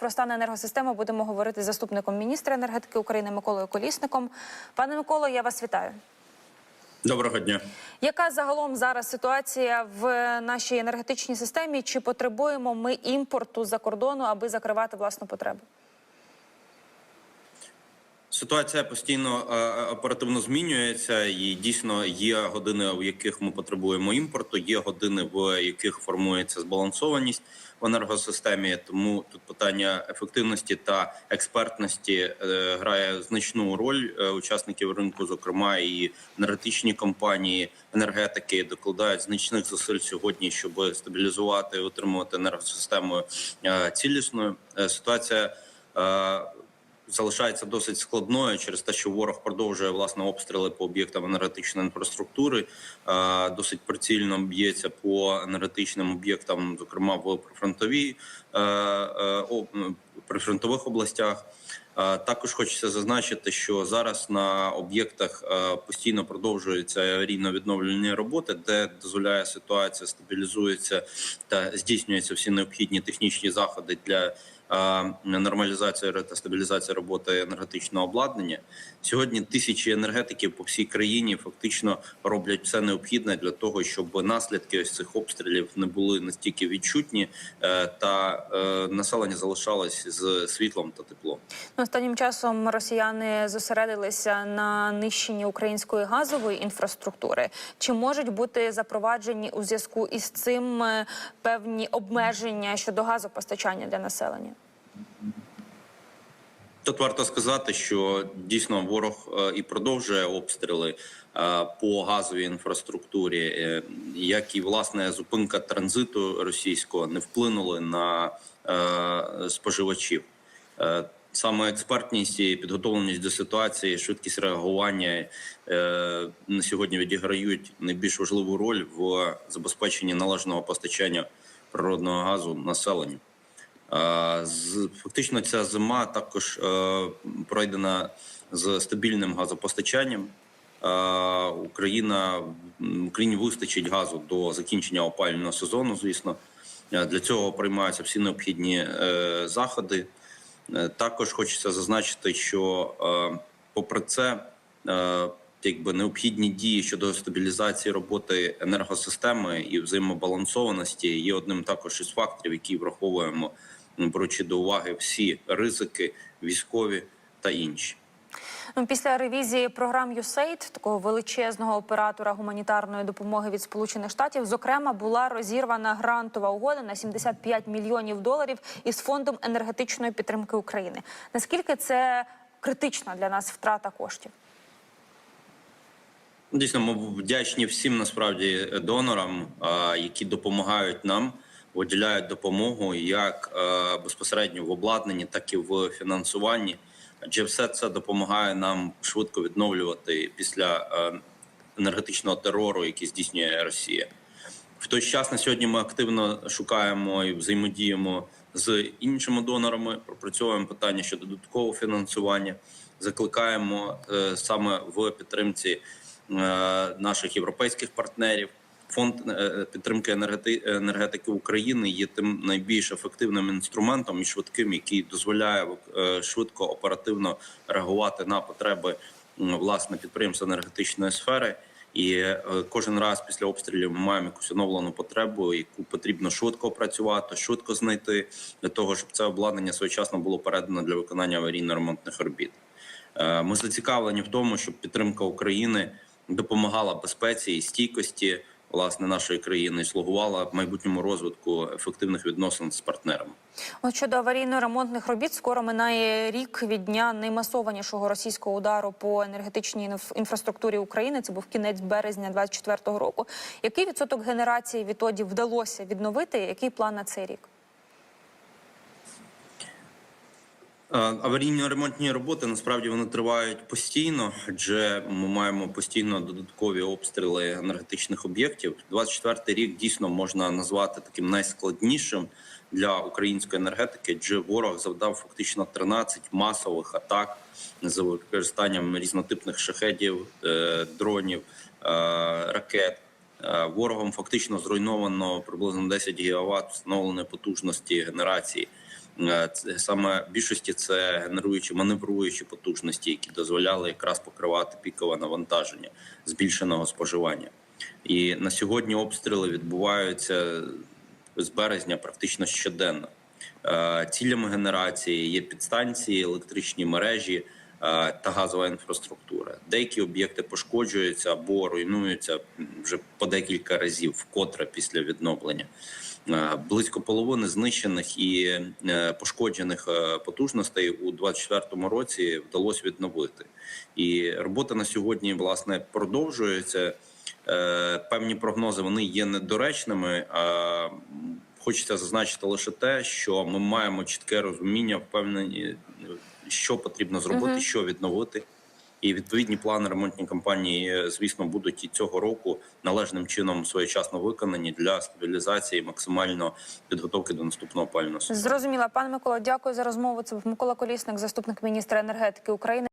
Про стан енергосистеми будемо говорити з заступником міністра енергетики України Миколою Колісником. Пане Миколо, я вас вітаю. Доброго дня. Яка загалом зараз ситуація в нашій енергетичній системі? Чи потребуємо ми імпорту за кордону, аби закривати власну потребу? Ситуація постійно е, оперативно змінюється, і дійсно є години, в яких ми потребуємо імпорту. Є години, в яких формується збалансованість в енергосистемі. Тому тут питання ефективності та експертності е, грає значну роль е, учасників ринку, зокрема і енергетичні компанії, енергетики докладають значних зусиль сьогодні, щоб стабілізувати і утримувати енергосистему е, цілісною. Е, Ситуація. Залишається досить складною через те, що ворог продовжує власне обстріли по об'єктам енергетичної інфраструктури. Досить прицільно б'ється по енергетичним об'єктам, зокрема в прифронтовій е, е, прифронтових областях. Також хочеться зазначити, що зараз на об'єктах е, постійно продовжуються аварійно-відновлені роботи, де дозволяє ситуація стабілізується та здійснюються всі необхідні технічні заходи для нормалізації та стабілізації роботи енергетичного обладнання. Сьогодні тисячі енергетиків по всій країні фактично роблять все необхідне для того, щоб наслідки ось цих обстрілів не були настільки відчутні, е, та е, населення залишалось з світлом та теплом. Ну, Останнім часом росіяни зосередилися на нищенні української газової інфраструктури. Чи можуть бути запроваджені у зв'язку із цим е, певні обмеження щодо газопостачання для населення? Тут варто сказати, що дійсно ворог е, і продовжує обстріли е, по газовій інфраструктурі, е, як і власне зупинка транзиту російського не вплинули на споживачів. Саме експертність і підготовленість до ситуації, швидкість реагування на сьогодні відіграють найбільш важливу роль в забезпеченні належного постачання природного газу населенню. Е, Фактично, ця зима також е, пройдена з стабільним газопостачанням. Е, Україна Україні вистачить газу до закінчення опалювального сезону. Звісно, для цього приймаються всі необхідні заходи. Також хочеться зазначити, що попри це, якби необхідні дії щодо стабілізації роботи енергосистеми і взаємобалансованості є одним також із факторів, які враховуємо, беручи до уваги всі ризики, військові та інші. Ну, після ревізії програм USAID, такого величезного оператора гуманітарної допомоги від Сполучених Штатів, зокрема, була розірвана грантова угода на 75 мільйонів доларів із фондом енергетичної підтримки України. Наскільки це критична для нас втрата коштів? Дійсно, ми вдячні всім насправді донорам, які допомагають нам, виділяють допомогу як е, безпосередньо в обладнанні, так і в фінансуванні. Адже все це допомагає нам швидко відновлювати після е, енергетичного терору, який здійснює Росія. В той час на сьогодні ми активно шукаємо і взаємодіємо з іншими донорами, пропрацьовуємо питання щодо додаткового фінансування, закликаємо е, саме в підтримці наших європейських партнерів. Фонд е, підтримки енергетики України є тим найбільш ефективним інструментом і швидким, який дозволяє е, швидко оперативно реагувати на потреби власне підприємств енергетичної сфери. І е, кожен раз після обстрілів ми маємо якусь оновлену потребу, яку потрібно швидко опрацювати, швидко знайти для того, щоб це обладнання своєчасно було передано для виконання аварійно-ремонтних робіт. Е, Ми зацікавлені в тому, щоб підтримка України допомагала безпеці і стійкості власне нашої країни, і слугувала майбутньому розвитку ефективних відносин з партнерами. От щодо аварійно-ремонтних робіт, скоро минає рік від дня наймасованішого російського удару по енергетичній інфраструктурі України. Це був кінець березня 24-го року. Який відсоток генерації відтоді вдалося відновити? Який план на цей рік? Аварійно-ремонтні роботи насправді вони тривають постійно, адже ми маємо постійно додаткові обстріли енергетичних об'єктів. 24-й рік дійсно можна назвати таким найскладнішим для української енергетики, адже ворог завдав фактично 13 масових атак з використанням різнотипних шахедів, е, дронів, е, ракет. Е, Ворогом фактично зруйновано приблизно 10 гігаватт встановленої потужності генерації Е, саме більшості це генеруючі маневруючі потужності, які дозволяли якраз покривати пікове навантаження збільшеного споживання. І на сьогодні обстріли відбуваються з березня практично щоденно. Е, Цілями генерації є підстанції, електричні мережі е, та газова інфраструктура. Деякі об'єкти пошкоджуються або руйнуються вже по декілька разів, вкотре після відновлення. Е, Близько половини знищених і е, пошкоджених е, потужностей у 2024 році вдалося відновити. І робота на сьогодні власне продовжується. Певні прогнози вони є недоречними. А хочеться зазначити лише те, що ми маємо чітке розуміння, впевнені, що потрібно зробити, Мгм. що відновити. І відповідні плани ремонтні кампанії, е, звісно, будуть і цього року належним чином своєчасно виконані для стабілізації, максимально підготовки до наступного сезону. Зрозуміла, пане Микола, дякую за розмову. Це був Микола Колісник, заступник міністра енергетики України.